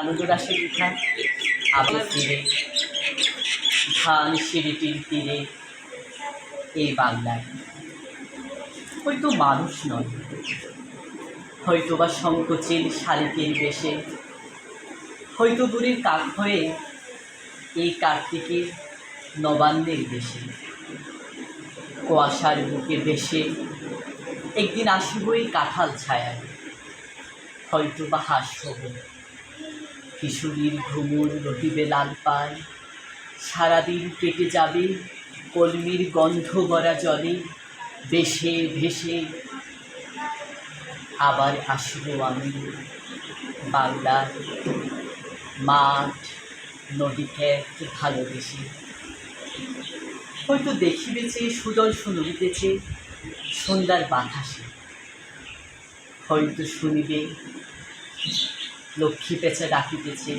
আনন্দরাসে লিখা আবার তীরে ধান সিঁড়িটির তীরে, এই বাংলায় হয়তো মানুষ নয় হয়তো বা সংকোচের শালিকের বেশে, হয়তো দূরের কাক হয়ে এই কার্তিকের নবান্নের দেশে। কুয়াশার বুকে বেশে একদিন আসিব এই কাঁঠাল ছায়ায় হয়তো বা কিশোরীর ঘুমুর রহিবে লাল পায় সারাদিন কেটে যাবে, কলমির গন্ধ গড়া জলে বেশে ভেসে। আবার আসিব আমি বাংলার মাঠ নদীকে ভালোবেসে। হয়তো দেখিবেছে সুদল শুনিতেছে সন্ধ্যার বাতাসে। হয়তো শুনিবে লক্ষ্মী পেছে ডাকিতেছে।